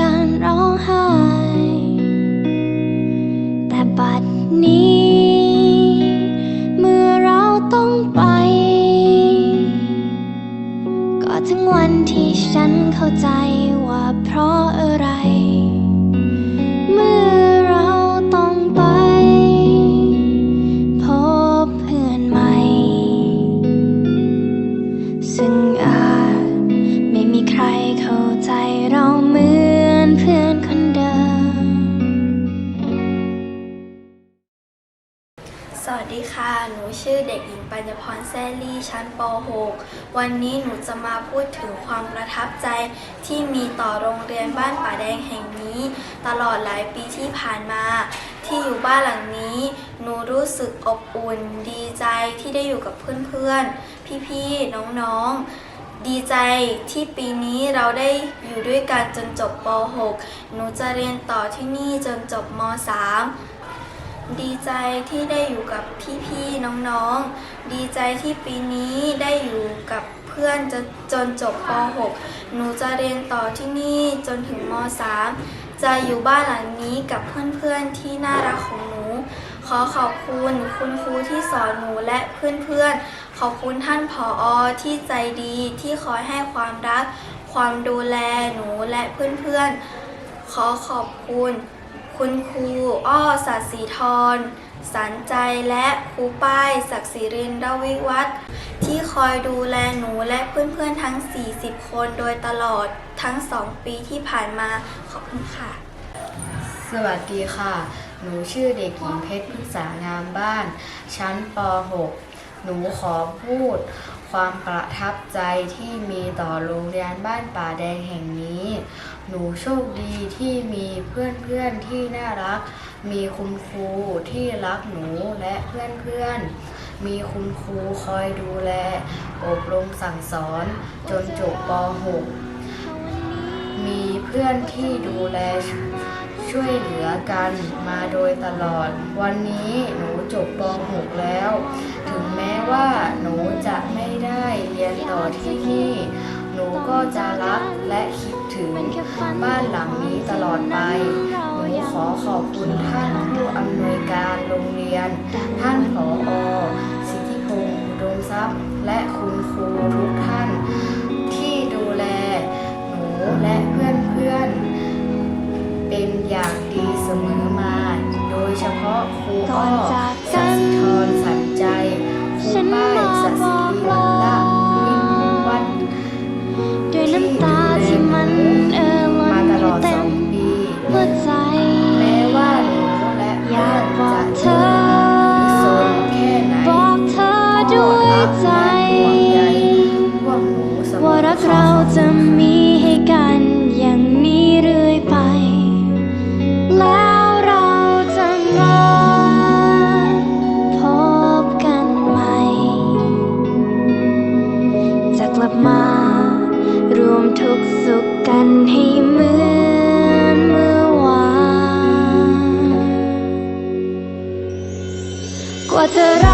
การร้องไห้ แต่บัดีค่ะ หนูชื่อเด็กหญิงปัญญพรแซลี่ชั้นป .6 วันนี้หนูจะมาพูดถึงความประทับใจที่มีต่อโรงเรียนบ้านป่าแดงแห่งนี้ ตลอดหลายปีที่ผ่านมา ที่อยู่บ้านหลังนี้ หนูรู้สึกอบอุ่น ดีใจที่ได้อยู่กับเพื่อนๆ พี่ๆ น้องๆดีใจที่ปีนี้เราได้อยู่ด้วยกันจนจบป .6 หนูจะเรียนต่อที่นี่จนจบม .3 ดีใจที่ได้อยู่กับพี่ๆน้องๆ ดีใจที่ปีนี้ได้อยู่กับเพื่อนจนจนจบป .6 หนูจะเรียนต่อที่นี่จนถึงม .3 จะอยู่บ้านหลังนี้กับเพื่อนๆที่น่ารักของหนู ขอขอบคุณคุณครูที่สอนหนูและเพื่อนๆ ขอบคุณท่านผออที่ใจดีที่คอยให้ความรัก ความดูแลหนูและเพื่อนๆ ขอขอบคุณ คุณครูอ้อสัตย์ศรีทรสันใจและครูป้ายศักดิ์ศรีรินดาวิวัฒน์ที่คอยดูแลหนูและเพื่อนๆทั้ง 40 คนโดยตลอดทั้ง 2 ปีที่ผ่านมาขอบคุณค่ะ สวัสดีค่ะ หนูชื่อเด็กหญิงเพชรพฤกษางามบ้าน ชั้นป .6 หนูขอพูด ความประทับใจที่มีต่อโรงเรียนบ้านป่าแดงแห่งนี้ หนูโชคดีที่มีเพื่อนๆที่น่ารัก มีคุณครูที่รักหนูและเพื่อนๆ มีคุณครูคอยดูแล อบรมสั่งสอนจนจบป .6 มีเพื่อนที่ดูแลช่วยเหลือกันมาโดยตลอด วันนี้หนูจบป .6 แล้ว ถึงแม้ว่าหนูจะไม่ เรียนต่อที่นี่ หนูก็จะรักและคิดถึงบ้านหลังนี้ตลอดไป หนูขอขอบคุณท่านผู้อำนวยการโรงเรียน ท่านผออสิทธิพงศ์อุดมทรัพย์ และคุณครูทุกท่าน ที่ดูแล หนูและเพื่อนๆ เป็นอย่างดีเสมอมา โดยเฉพาะครูอ้อ กันให้เหมือนเมื่อวาน กว่าจะรั